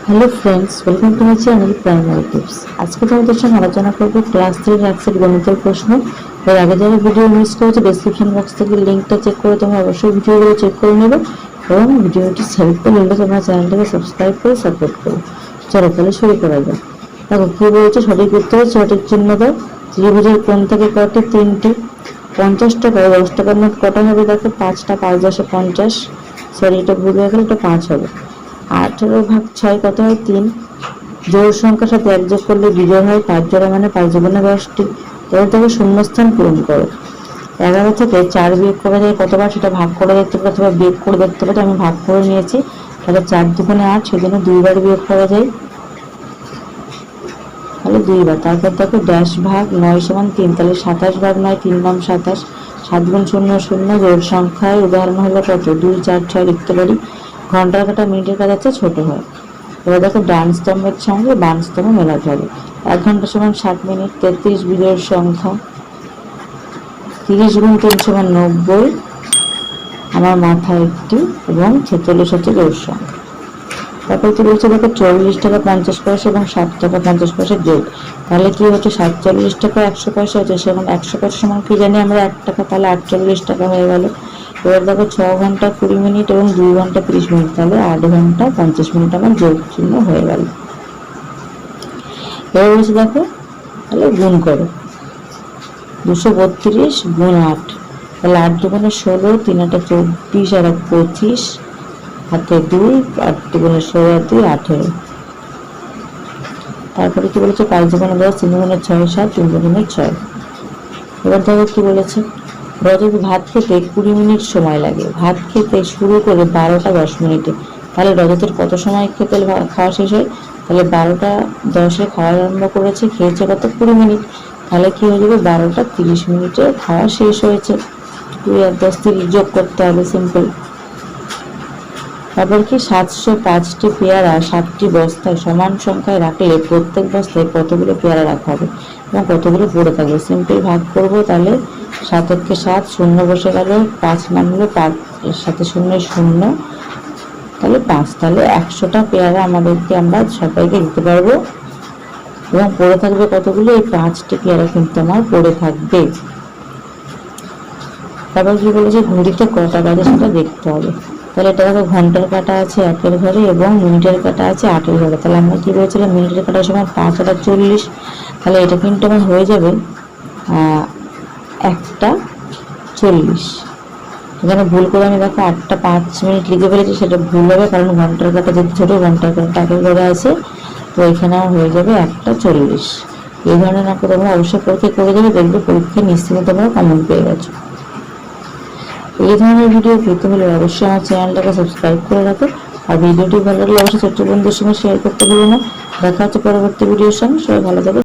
Hello friends welcome to my channel primary tips আজকে তোমাদের সঙ্গে আলোচনা করব ক্লাস থ্রি র্যাক্সের গণিতের প্রশ্ন। এর আগে যারা ভিডিও মিস করেছে ডিসক্রিপশন বক্স থেকে লিঙ্কটা চেক করে তোমরা অবশ্যই ভিডিওগুলো চেক করে নেবে এবং ভিডিওটি হেল্পফুল হলে তোমরা চ্যানেলটাকে সাবস্ক্রাইব করে সাপোর্ট করো। চলো তাহলে শুরু করা যাক। দেখো, কি বলছে? সঠিক উত্তর সঠিক চিহ্ন দাও। ত্রিভুজের কোন থেকে কটি? তিনটি। পঞ্চাশ টাকা দশ টাকার নোট কটা হবে? দেখো, পাঁচটা পাঁচ দশে পঞ্চাশ। সরি, এটা ভুল হয়ে গেল, এটা পাঁচ হবে। আঠেরো ভাগ ছয় কত হয়? তিন। জোড় সংখ্যার সাথে এক যোগ করলে বিজয় হয় পাঁচ। জোড়া মানে পাঁচ জীবনে দশটি। এবার তাকে শূন্যস্থান পূরণ করো। এগারো থেকে চার বিয়োগ করা যায় কতবার সেটা ভাগ করে দেখতে পাবে অথবা বিয়োগ করে দেখতে পাবে আমি ভাগ করে নিয়েছি। তাহলে চার দুগুণে আট সেজন্য দুইবার বিয়োগ করা যায়। তাহলে দুইবার। তারপর দেখো ড্যাশ ভাগ নয় সমান তিন, তাহলে সাতাশ ভাগ নয়, তিন নাম সাতাশ। সাত গুণ শূন্য শূন্য জোর সংখ্যায় উদাহরণ হলো কত? দুই, চার, ছয় লিখতে পারি ঘণ্টার কাটা মিনিটের কাটা চেয়ে ছোট হয়। এবার দেখো ডান স্তম্ভের সঙ্গে বাম স্তম্ভ মেলাতে হবে। এক ঘণ্টা সমান ষাট মিনিট তেত্রিশ বিজয়ের সংখ্যা। তিরিশ গুণ তিন সমান নব্বই। আমার মাথায় একটি এবং ছেচল্লিশ হচ্ছে জোর সংখ্যা। তারপর কি বলছে দেখো চল্লিশ টাকা পঞ্চাশ পয়সা এবং ষাট টাকা পঞ্চাশ পয়সা যোগ তাহলে কি হচ্ছে? সাতচল্লিশ টাকা একশো পয়সা হচ্ছে, সেখানে একশো পয়সা সমান কি জানি আমরা? এক টাকা, তাহলে আটচল্লিশ টাকা হয়ে গেল। এবার দেখো ছ ঘণ্টা কুড়ি মিনিট এবং দুই ঘণ্টা তিরিশ মিনিট, তাহলে আট ঘণ্টা পঞ্চাশ মিনিট আমার যোগ চিহ্ন হয়ে গেল। এবার বলছে দেখো, তাহলে গুণ করো। দুশো বত্রিশ গুণ আট, তাহলে আট দুগুণে ষোলো, তিন আটা চব্বিশ, আর এক পঁচিশ, হাতে দুই, আট দুগুণে ষোলো আর দুই আঠেরো। তারপরে কি বলেছে? পাঁচ দুগুণে দশ, তিন দুগুণে ছয়, সাত, তিন দুগুণে ছয়। এবার দেখো কি বলেছে? রজত ভাত খেতে কুড়ি মিনিট সময় লাগে। ভাত খেতে শুরু করে বারোটা দশ মিনিটে। তাহলে রজতের কত সময় খেতে খাওয়া শেষ হয়? তাহলে বারোটা দশে খাওয়া আরম্ভ করেছে, খেয়েছে কত? কুড়ি মিনিট। তাহলে কী হয়ে যাবে? বারোটা তিরিশ মিনিটে খাওয়া শেষ হয়েছে। কুড়ি এক দশ তিরিশ যোগ করতে হবে সিম্পল তারপর কি সাতশো পাঁচটি পেয়ারা, সাতটি বস্তায় সমান সংখ্যায় রাখলে প্রত্যেক বস্তায় কতগুলো পেয়ারা রাখা হবে এবং কতগুলো পড়ে থাকবে? সিম্পল ভাগ করব তাহলে। সাতককে সাত, শূন্য বসে গেল। পাঁচ নামলো, পাঁচ সাথে শূন্য শূন্য। তাহলে পাঁচ, তাহলে একশোটা পেয়ারা আমাদেরকে আমরা সবাইকে দিতে পারব। এবং পড়ে থাকবে কতগুলো? এই পাঁচটি পেয়ারা কিন্তু আমার পড়ে থাকবে। তারপর কি বলেছে? ঘড়িতে কটা বাজে সেটা দেখতে হবে। তাহলে এটা দেখো ঘণ্টার কাটা আছে একের ঘরে এবং মিনিটের কাটা আছে আটের ঘরে। তাহলে আমরা কি বলেছিলাম? মিনিটের কাটার সময় পাঁচ হাজার চল্লিশ। তাহলে এটা কিন্তু আমার হয়ে যাবে একটা চল্লিশ। এখানে ভুল করে আমি দেখো আটটা পাঁচ মিনিট লিখে ফেলেছি, সেটা ভুল হবে কারণ ঘণ্টার কাটা যেহেতু ছোটো, ঘণ্টার কাটা আগের ঘরে আছে, তো এখানে আমার হয়ে যাবে একটা চল্লিশ। এই ধরনের না তোমরা অবশ্যই পরীক্ষা করে যাবে দেখবে, পরীক্ষায় নিশ্চিন্ত তোমরা কমন পেয়ে গেছো। এই ধরনের ভিডিও পেতে হলে অবশ্যই আমার চ্যানেলটাকে সাবস্ক্রাইব করে রাখো। আর ভিডিওটি ভালো লাগলে অবশ্যই ছোট্ট বন্ধুর সঙ্গে শেয়ার করতে ভুলো না। দেখা হচ্ছে পরবর্তী ভিডিওর সঙ্গে। সবাই ভালো থাকবে